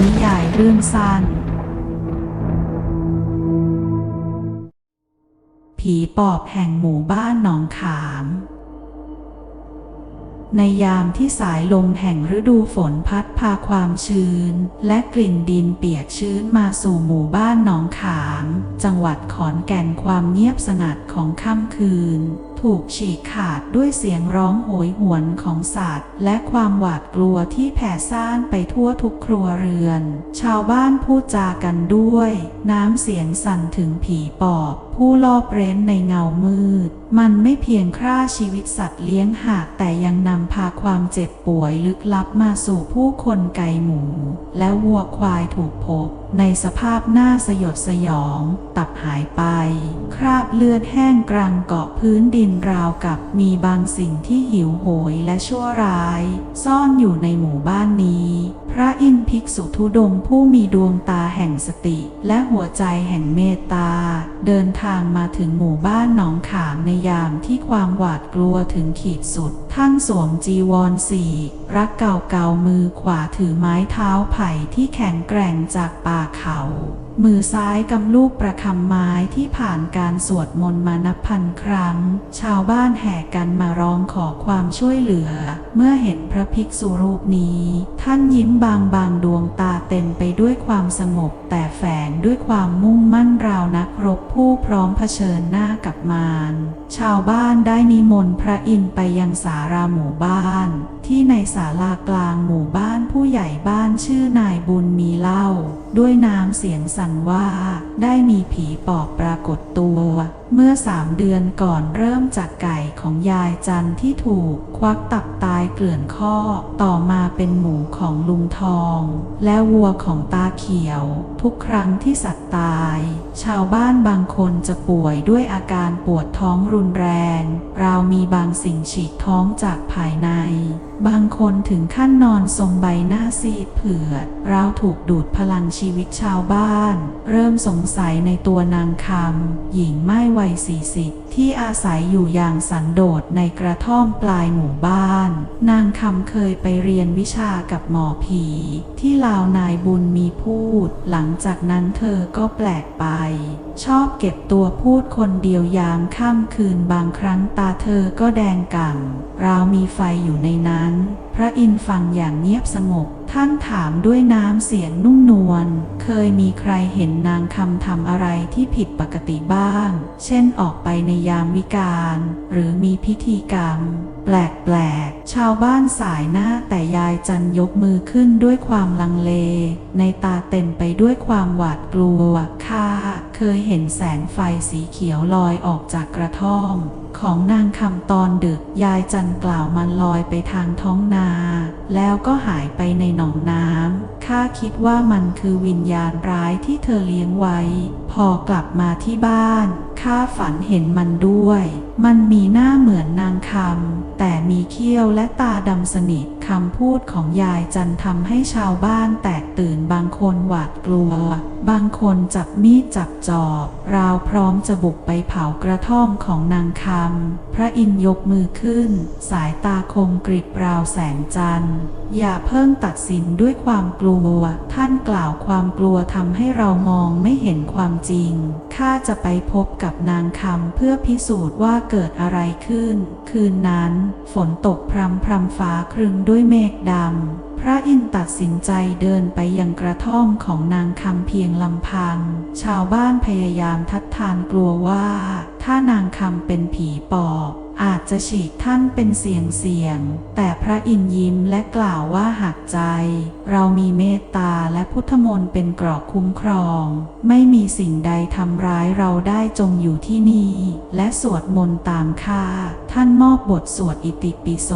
นิยายเรื่องสั้น ผีปอบแห่งหมู่บ้านหนองขาม ในยามที่สายลมแห่งฤดูฝนพัดพาความชื้น และกลิ่นดินเปียกชื้นมาสู่หมู่บ้านหนองขาม จังหวัดขอนแก่นความเงียบสงัดของค่ำคืน ถูกฉีกขาดด้วยเสียงร้องโหยหวนของสัตว์ และความหวาดกลัวที่แผ่ซ่านไปทั่วทุกครัวเรือน ชาวบ้านพูดจากันด้วย น้ำเสียงสั่นถึงผีปอบ ผู้ลอบเร้นในเงามืด มันไม่เพียงฆ่าชีวิตสัตว์เลี้ยงหากแต่ยังนำพาความเจ็บป่วยลึกลับมาสู่ผู้คนไก่หมู และวัวควายถูกพบ ในสภาพหน้าสยดสยอง ตับหายไป คราบเลือดแห้งกรังเกาะพื้นดินราวกับมีบางสิ่งที่หิวโหยและชั่วร้าย ซ่อนอยู่ในหมู่บ้านนี้ พระอินทร์ภิกษุธุดงผู้มีดวงตาแห่งสติ และหัวใจแห่งเมตตา เดินทางมาถึงหมู่บ้านหนองขามในยามที่ความหวาดกลัวถึงขีดสุดท่านสวมจีวรสีรักเก่าเก่ามือขวาถือไม้เท้าไผ่ที่แข็งแกร่งจากป่าเขา มือซ้ายกำลูกประคำไม้ที่ผ่านการสวดมนต์มานับพันครั้ง ชาวบ้านแห่กันมาร้องขอความช่วยเหลือ เมื่อเห็นพระภิกษุรูปนี้ ท่านยิ้มบางบางดวงตาเต็มไปด้วยความสงบ แต่แฝงด้วยความมุ่งมั่นราวนักรบผู้พร้อมเผชิญหน้ากับมาร ชาวบ้านได้นิมนต์พระอินทร์ไปยังสาราหมู่บ้าน ที่ในศาลากลางหมู่บ้านผู้ใหญ่บ้านชื่อนายบุญมีเล่า ด้วยน้ำเสียงสั่นว่าได้มีผีปอบปรากฏตัว เมื่อสามเดือนก่อนเริ่มจากไก่ของยายจันที่ถูกควักตับตายเกลื่อนข้อ ต่อมาเป็นหมูของลุงทอง และวัวของตาเขียว ทุกครั้งที่สัตว์ตาย ชาวบ้านบางคนจะป่วยด้วยอาการปวดท้องรุนแรง ราวมีบางสิ่งฉีกท้องจากภายใน บางคนถึงขั้นนอนทรงใบหน้าซีดเผือดราวถูกดูดพลังชีวิตชาวบ้าน เริ่มสงสัยในตัวนางคำหญิงไม้วัยสี่สิบที่อาศัยอยู่อย่างสันโดษในกระท่อมปลายหมู่บ้าน นางคำเคยไปเรียนวิชากับหมอผี ที่ลาวนายบุญมีพูด หลังจากนั้นเธอก็แปลกไป ชอบเก็บตัวพูดคนเดียวยามค่ำคืนบางครั้งตาเธอก็แดงก่ำราวมีไฟอยู่ในนั้น ระอินทร์ฟังอย่างเงียบสงบ ท่านถามด้วยน้ำเสียงนุ่มนวล เคยมีใครเห็นนางคำทำอะไรที่ผิดปกติบ้าง เช่นออกไปในยามวิกาล หรือมีพิธีกรรม แปลกๆ ชาวบ้านสายหน้าแต่ยายจันยกมือขึ้นด้วยความลังเล ในตาเต็มไปด้วยความหวาดกลัว ข้าเคยเห็นแสงไฟสีเขียวลอยออกจากกระท่อม ของนางคำตอนดึกยายจันกล่าวมันลอยไปทางท้องนา แล้วก็หายไปในหนองน้ำข้าคิดว่ามันคือวิญญาณร้ายที่เธอเลี้ยงไว้ พอกลับมาที่บ้าน ข้าฝันเห็นมันด้วย มันมีหน้าเหมือนนางคำ แต่มีเขี้ยวและตาดำสนิทคำพูดของยายจันทำให้ชาวบ้านแตกตื่นบางคนหวาดกลัว บางคนจับมีดจับจอบ ราวพร้อมจะบุกไปเผากระท่อมของนางคำ พระอินยกมือขึ้น สายตาคมกริบราวแสงจันทร์ อย่าเพิ่งตัดสินด้วยความกลัว ท่านกล่าวความกลัวทำให้เรามองไม่เห็นความจริง ข้าจะไปพบกับนางคำเพื่อพิสูจน์ว่าเกิดอะไรขึ้น คืนนั้นฝนตกพรำพรำฟ้าครึ้มด้วยเมฆดำพระอินตัดสินใจเดินไปยังกระท่อมของนางคำเพียงลำพัง ชาวบ้านพยายามทัดทานกลัวว่า ถ้านางคำเป็นผีปอบ อาจจะฉีกท่านเป็นเสียงเสียง แต่พระอินยิ้มและกล่าวว่าหากใจ เรามีเมตตาและพุทธมนต์เป็นเกราะคุ้มครอง ไม่มีสิ่งใดทำร้ายเราได้จงอยู่ที่นี่ และสวดมนต์ตามข้าท่านมอบบทสวดอิติปิโส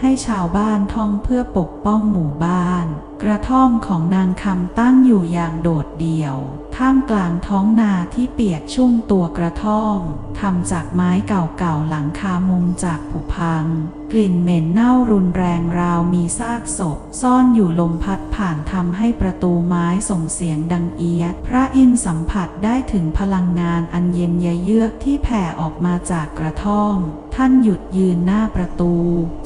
ให้ชาวบ้านท่องเพื่อปกป้องหมู่บ้านกระท่อมของนางคำตั้งอยู่อย่างโดดเดี่ยว ท่ามกลางท้องนาที่เปียกชุ่มตัวกระท่อมทำจากไม้เก่าๆหลังคามุงจากผุพัง กลิ่นเหม็นเน่ารุนแรงราวมีซากศพ ซ่อนอยู่ลมพัดผ่านทำให้ประตูไม้ส่งเสียงดังเอียด พระอินสัมผัสได้ถึงพลังงานอันเย็นยเยือกที่แผ่ออกมาจากกระท่อม ท่านหยุดยืนหน้าประตู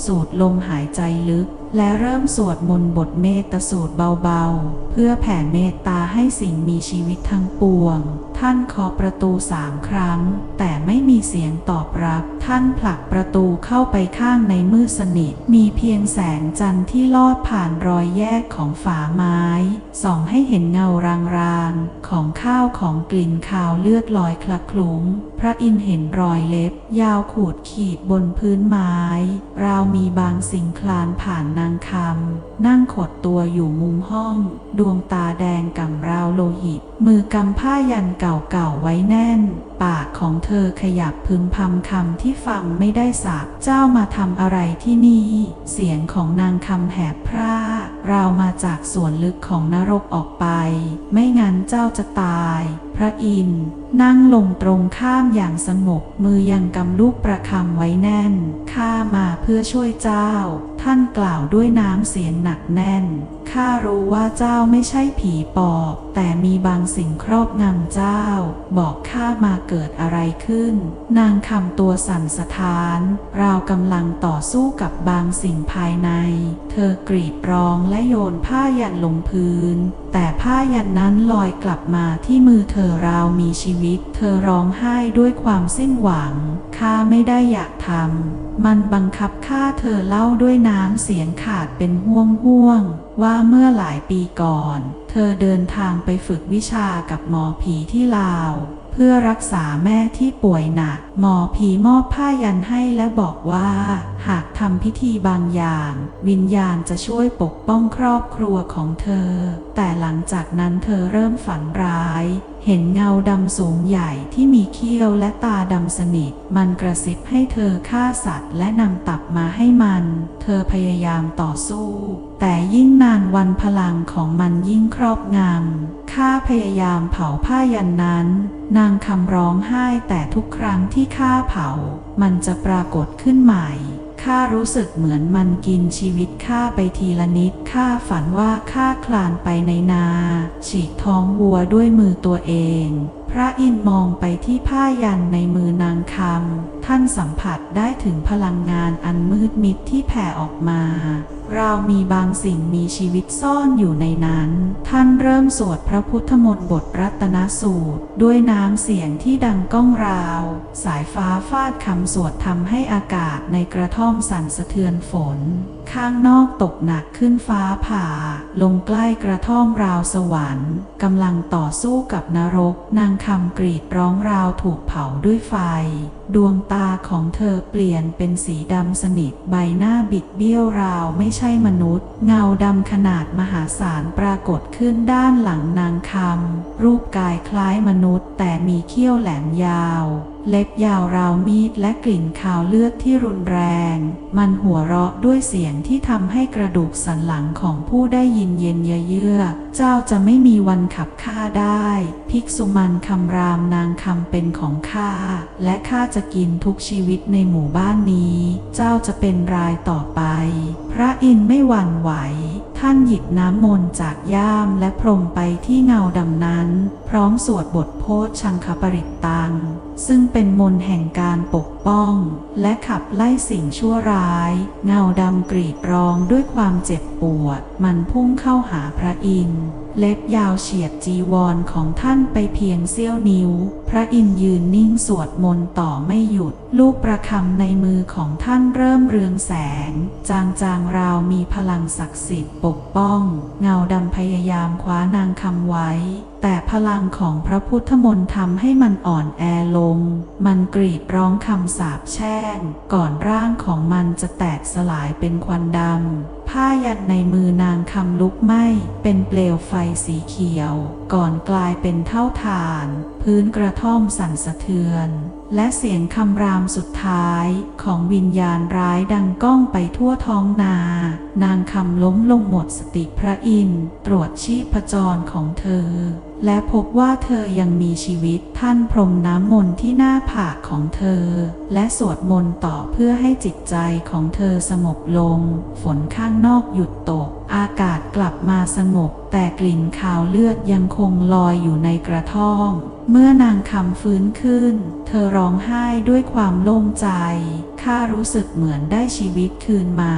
สูดลมหายใจลึก และเริ่มสวดมนต์บทเมตตสูตรเบาๆ เพื่อแผ่เมตตาให้สิ่งมีชีวิตทั้งปวง ท่านเคาะประตูสามครั้ง แต่ไม่มีเสียงตอบรับ ท่านผลักประตูเข้าไปข้างในมืดสนิท มีเพียงแสงจันทร์ที่ลอดผ่านรอยแยกของฝาไม้ ส่องให้เห็นเงารางๆ ของข้าวของกลิ่นคาวเลือดลอยคละคลุ้ง พระอินเห็นรอยเล็บ ยาวขูดขีดบนพื้นไม้ ราวมีบางสิ่งคลานผ่านนางคำนั่งขดตัวอยู่มุมห้อง ดวงตาแดงก่ำราวโลหิต มือกำผ้ายันเก่าๆไว้แน่น ปากของเธอขยับพึมพำคำที่ฟังไม่ได้สักเจ้ามาทำอะไรที่นี่ เสียงของนางคำแหบพร่าราวมาจากส่วนลึกของนรกออกไป ไม่งั้นเจ้าจะตาย พระอินทร์นั่งลงตรงข้ามอย่างสงบมือยังกำลูกประคำไว้แน่น ข้ามาเพื่อช่วยเจ้า ท่านกล่าวด้วยน้ำเสียงหนักแน่น ข้ารู้ว่าเจ้าไม่ใช่ผีปอบ แต่มีบางสิ่งครอบงำเจ้า บอกข้ามาเกิดอะไรขึ้น นางคำตัวสั่นสะท้าน ราวกำลังต่อสู้กับบางสิ่งภายใน เธอกรีดร้องและโยนผ้ายันลงพื้น แต่ผ้ายันนั้นลอยกลับมาที่มือเธอราวมีชีวิต เธอร้องไห้ด้วยความสิ้นหวัง ข้าไม่ได้อยากทำมันบังคับข้าเธอเล่าด้วยน้ำเสียงขาดเป็นห่วงห่วง ว่าเมื่อหลายปีก่อนเธอเดินทางไปฝึกวิชากับหมอผีที่ลาว เพื่อรักษาแม่ที่ป่วยหนัก หมอผีมอบผ้ายันให้และบอกว่า หากทำพิธีบางอย่าง วิญญาณจะช่วยปกป้องครอบครัวของเธอ แต่หลังจากนั้นเธอเริ่มฝันร้าย เห็นเงาดำสูงใหญ่ที่มีเขี้ยวและตาดำสนิท มันกระซิบให้เธอฆ่าสัตว์ และนำตับมาให้มัน เธอพยายามต่อสู้ แต่ยิ่งนานวันพลังของมันยิ่งครอบงำข้าพยายามเผาผ้ายันนั้น นางคำร้องไห้แต่ทุกครั้งที่ข้าเผา มันจะปรากฏขึ้นใหม่ข้ารู้สึกเหมือนมันกินชีวิตข้าไปทีละนิด ข้าฝันว่าข้าคลานไปในนา ฉีกท้องวัวด้วยมือตัวเอง พระอินมองไปที่ผ้ายันในมือนางคำ ท่านสัมผัสได้ถึงพลังงานอันมืดมิดที่แผ่ออกมา เรามีบางสิ่งมีชีวิตซ่อนอยู่ในนั้น ท่านเริ่มสวดพระพุทธมนต์บทรัตนสูตร ด้วยน้ำเสียงที่ดังก้องราว สายฟ้าฟาดคำสวดทำให้อากาศในกระท่อมสั่นสะเทือนฝน ข้างนอกตกหนักขึ้นฟ้าผ่า ลงใกล้กระท่อมราวสวรรค์กำลังต่อสู้กับนรก นางคำกรีดร้องราวถูกเผาด้วยไฟ ดวงตาของเธอเปลี่ยนเป็นสีดำสนิทใบหน้าบิดเบี้ยวราวไม่ใช่มนุษย์ เงาดำขนาดมหาศาลปรากฏขึ้นด้านหลังนางคำรูปกายคล้ายมนุษย์แต่มีเขี้ยวแหลมยาว เล็บยาวราวมีดและกลิ่นคาวเลือดที่รุนแรง มันหัวเราะด้วยเสียงที่ทำให้กระดูกสันหลังของผู้ได้ยินเย็นเยือกเจ้าจะไม่มีวันขับข้าได้ ภิกษุมันคำรามนางคำเป็นของข้า และข้าจะกินทุกชีวิตในหมู่บ้านนี้ เจ้าจะเป็นรายต่อไป พระอินไม่หวั่นไหว ท่านหยิบน้ำมนต์จากย่ามและพรมไปที่เงาดำนั้น พร้อมสวดบท โพชชังคปริตตัง ซึ่งเป็นมนแห่งการปกป้อง และขับไล่สิ่งชั่วร้าย เงาดำกรีดร้องด้วยความเจ็บปวด มันพุ่งเข้าหาพระอินทร์เล็บยาวเฉียดจีวรของท่านไปเพียงเสี้ยวนิ้ว พระอินทร์ยืนนิ่งสวดมนต์ต่อไม่หยุด ลูกประคำในมือของท่านเริ่มเรืองแสง จางจางๆราวมีพลังศักดิ์สิทธิ์ปกป้อง เงาดำพยายามคว้านางคำไว้แต่พลังของพระพุทธมนต์ทำให้มันอ่อนแอลง มันกรีดร้องคำสาปแช่ง ก่อนร่างของมันจะแตกสลายเป็นควันดำ ผ้ายันในมือนางคำลุกไหม้ เป็นเปลวไฟสีเขียว ก่อนกลายเป็นเท่าฐาน พื้นกระท่อมสั่นสะเทือน และเสียงคำรามสุดท้ายของวิญญาณร้ายดังก้องไปทั่วท้องนา นางคำล้มลงหมดสติพระอินทร์ตรวจชีพจรของเธอ และพบว่าเธอยังมีชีวิตท่านพรมน้ำมนต์ที่หน้าผากของเธอ และสวดมนต์ต่อเพื่อให้จิตใจของเธอสงบลง ฝนข้างนอกหยุดตก อากาศกลับมาสงบ แต่กลิ่นคาวเลือดยังคงลอยอยู่ในกระท่อม เมื่อนางคำฟื้นขึ้น เธอร้องไห้ด้วยความโล่งใจ ข้ารู้สึกเหมือนได้ชีวิตคืนมา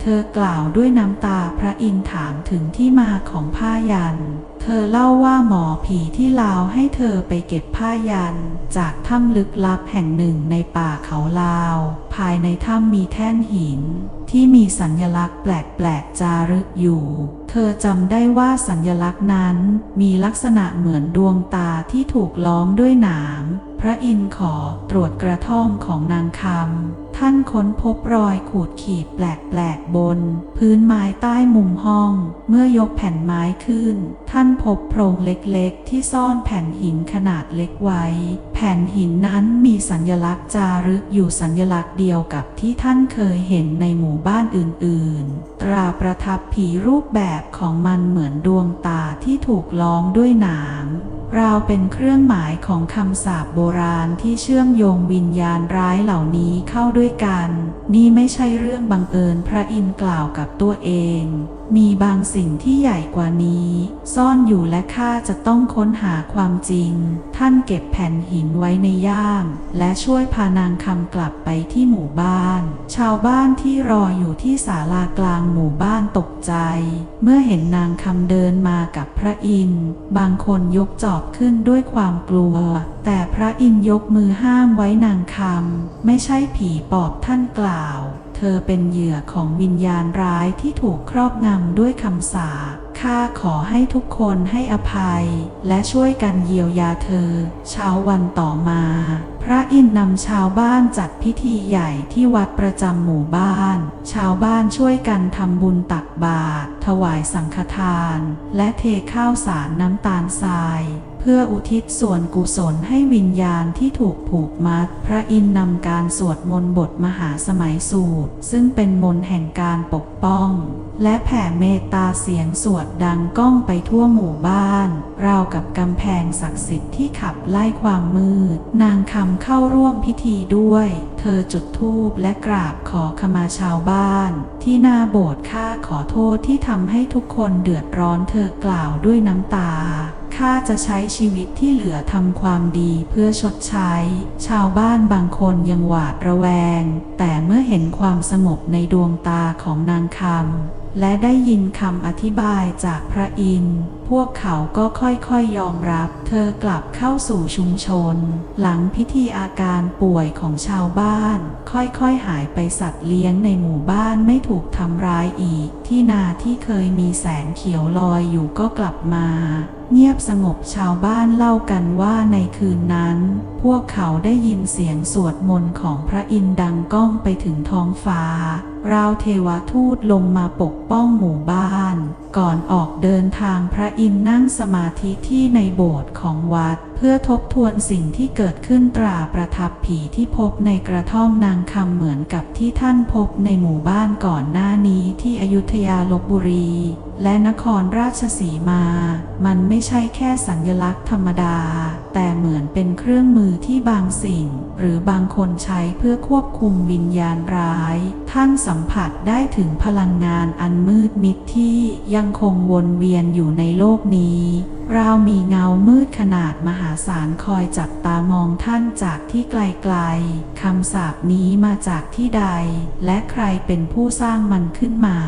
เธอกล่าวด้วยน้ำตาพระอินถามถึงที่มาของผ้ายัน เธอเล่าว่าหมอผีที่ลาวให้เธอไปเก็บผ้ายัน จากถ้ำลึกลับแห่งหนึ่งในป่าเขาลาว ภายในถ้ำมีแท่นหิน ที่มีสัญลักษณ์แปลกๆจารึกอยู่ เธอจำได้ว่าสัญลักษณ์นั้นมีลักษณะเหมือนดวงตาที่ถูกล้อมด้วยหนาม พระอินทร์ขอตรวจกระท่อมของนางคำ ท่านค้นพบรอยขูดขีดแปลกๆบน พื้นไม้ใต้มุมห้อง เมื่อยกแผ่นไม้ขึ้น ท่านพบโพรงเล็กๆ ที่ซ่อนแผ่นหินขนาดเล็กไว้ แผ่นหินนั้นมีสัญลักษณ์จารึกอยู่สัญลักษณ์เดียวกับที่ท่านเคยเห็นในหมู่บ้านอื่นๆ ตราประทับผีรูปแบบของมันเหมือนดวงตาที่ถูกล้อมด้วยหนาม ราวเป็นเครื่องหมายของคำสาปโบราณที่เชื่อมโยงวิญญาณร้ายเหล่านี้เข้าด้วยกัน นี่ไม่ใช่เรื่องบังเอิญพระอินทร์กล่าวกับตัวเอง มีบางสิ่งที่ใหญ่กว่านี้ ซ่อนอยู่และข้าจะต้องค้นหาความจริง ท่านเก็บแผ่นหินไว้ในย่าม และช่วยพานางคำกลับไปที่หมู่บ้าน ชาวบ้านที่รออยู่ที่ศาลากลางหมู่บ้านตกใจ เมื่อเห็นนางคำเดินมากับพระอินทร์บางคนยกจอบขึ้นด้วยความกลัว แต่พระอินทร์ยกมือห้ามไว้นางคำไม่ใช่ผีปอบท่านกล่าว เธอเป็นเหยื่อของวิญญาณร้ายที่ถูกครอบงำด้วยคำสาปข้าขอให้ทุกคนให้อภัย และช่วยกันเยียวยาเธอ เช้าวันต่อมา พระอินทร์นำชาวบ้านจัดพิธีใหญ่ที่วัดประจำหมู่บ้าน ชาวบ้านช่วยกันทำบุญตักบาตรถวายสังฆทาน และเทข้าวสารน้ำตาลทราย พื่ออุทิศส่วนกุศลให้วิญญาณที่ถูกผูกมัด พระอินนำการสวดมนต์บทมหาสมัยสูตร ซึ่งเป็นมนต์แห่งการปกป้อง และแผ่เมตตาเสียงสวดดังก้องไปทั่วหมู่บ้านราวกับกำแพงศักดิ์สิทธิ์ที่ขับไล่ความมืด นางคำเข้าร่วมพิธีด้วย เธอจุดธูปและกราบขอขมาชาวบ้าน ที่หน้าโบสถ์ข้าขอโทษที่ทำให้ทุกคนเดือดร้อนเธอกล่าวด้วยน้ำตาข้าจะใช้ชีวิตที่เหลือทำความดีเพื่อชดใช้ ชาวบ้านบางคนยังหวาดระแวง แต่เมื่อเห็นความสงบในดวงตาของนางคำ และได้ยินคำอธิบายจากพระอินทร์ พวกเขาก็ค่อยๆยยอมรับ เธอกลับเข้าสู่ชุมชน หลังพิธีอาการป่วยของชาวบ้าน ค่อยๆหายไปสัตว์เลี้ยงในหมู่บ้านไม่ถูกทำร้ายอีก ที่นาที่เคยมีแสงเขียวลอยอยู่ก็กลับมา เงียบสงบชาวบ้านเล่ากันว่าในคืนนั้น พวกเขาได้ยินเสียงสวดมนต์ของพระอินทร์ดังก้องไปถึงท้องฟ้าราวเทวทูตลงมาปกป้องหมู่บ้าน ก่อนออกเดินทางพระอินทร์นั่งสมาธิที่ในโบสถ์ของวัด เพื่อทบทวนสิ่งที่เกิดขึ้นตราประทับผีที่พบในกระท่อมนางคำเหมือนกับที่ท่านพบในหมู่บ้านก่อนหน้านี้ที่อยุธยาลบบุรี และนครราชสีมา มันไม่ใช่แค่สัญลักษณ์ธรรมดา แต่เหมือนเป็นเครื่องมือที่บางสิ่ง หรือบางคนใช้เพื่อควบคุมวิญญาณร้าย ท่านสัมผัสได้ถึงพลังงานอันมืดมิดที่ยังคงวนเวียนอยู่ในโลกนี้เรามีเงามืดขนาดมหาศาลคอยจับตามองท่านจากที่ไกลๆ คำสาปนี้มาจากที่ใด และใครเป็นผู้สร้างมันขึ้นมา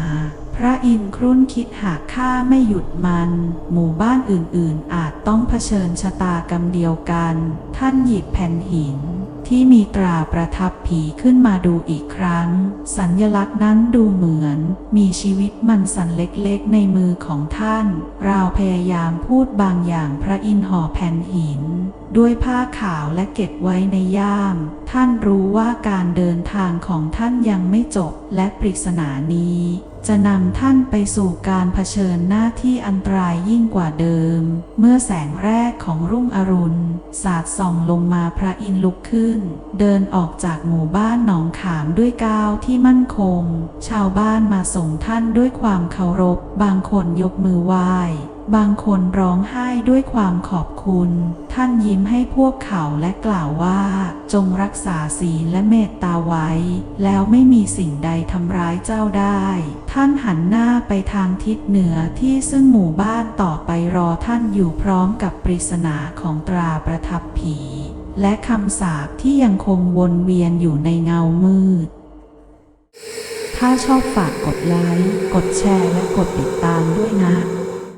พระอินทร์ครุ่นคิดหากข้าไม่หยุดมัน หมู่บ้านอื่นๆ อาจต้องเผชิญชะตากรรมเดียวกัน ท่านหยิบแผ่นหินที่มีตราประทับผีขึ้นมาดูอีกครั้ง สัญญลักษณ์นั้นดูเหมือน มีชีวิตมันสันเล็กๆ ในมือของท่าน เราพยายามพูดบางอย่างพระอินห่อแผ่นหิน ด้วยผ้าขาวและเก็บไว้ในย่าม ท่านรู้ว่าการเดินทางของท่านยังไม่จบและปริศนานี้ จะนำท่านไปสู่การเผชิญหน้าที่อันตรายยิ่งกว่าเดิม เมื่อแสงแรกของรุ่งอรุณ สาดส่องลงมาพระอินทร์ลุกขึ้น เดินออกจากหมู่บ้านหนองขามด้วยก้าวที่มั่นคง ชาวบ้านมาส่งท่านด้วยความเคารพ บางคนยกมือไหว้ บางคนร้องไห้ด้วยความขอบคุณ ท่านยิ้มให้พวกเขาและกล่าวว่า จงรักษาศีลและเมตตาไว้ แล้วไม่มีสิ่งใดทำร้ายเจ้าได้ ท่านหันหน้าไปทางทิศเหนือที่ซึ่งหมู่บ้านต่อไปรอท่านอยู่พร้อมกับปริศนาของตราประทับผี และคำสาปที่ยังคงวนเวียนอยู่ในเงามืดถ้าชอบฝากกดไลค์ กดแชร์ และกดติดตามด้วยนะ